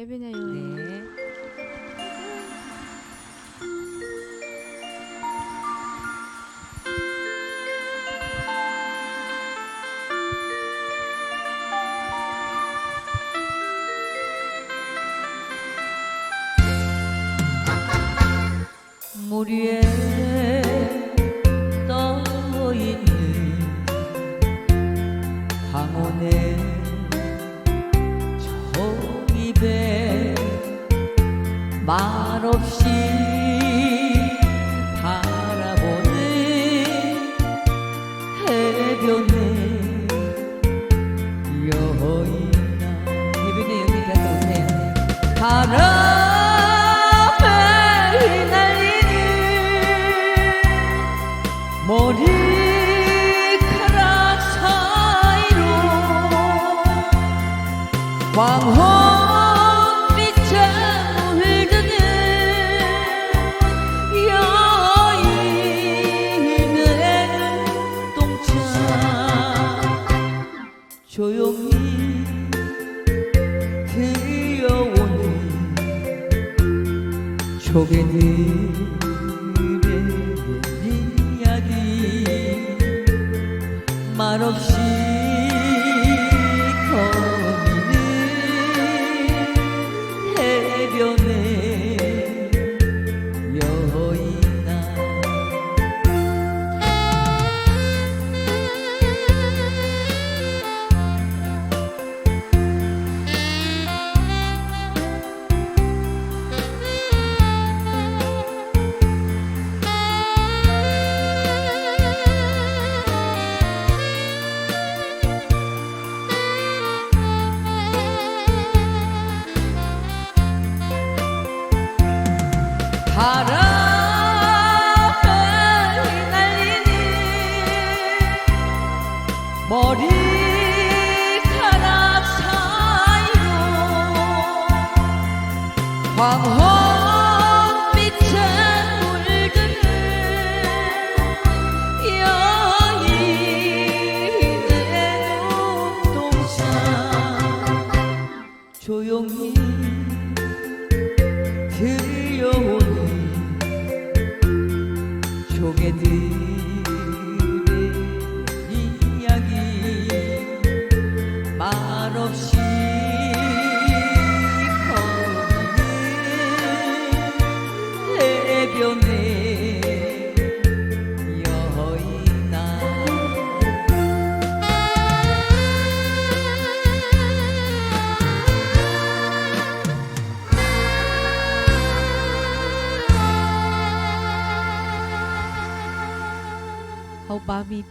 혜빈의 요인. 네. 물 위에 떠 있는 황혼의 말없이 바라보는 해변의 여인아. 해변의 여인이 갔다 오세요. 바람에 휘날리는 머리카락 조용히 들려오는 조개들의 이야기. 말없이 거 머리카락 사이로 황혼빛에 물드는 여인의 눈동자 조용히 들려오는 조개들 好，妈咪偏。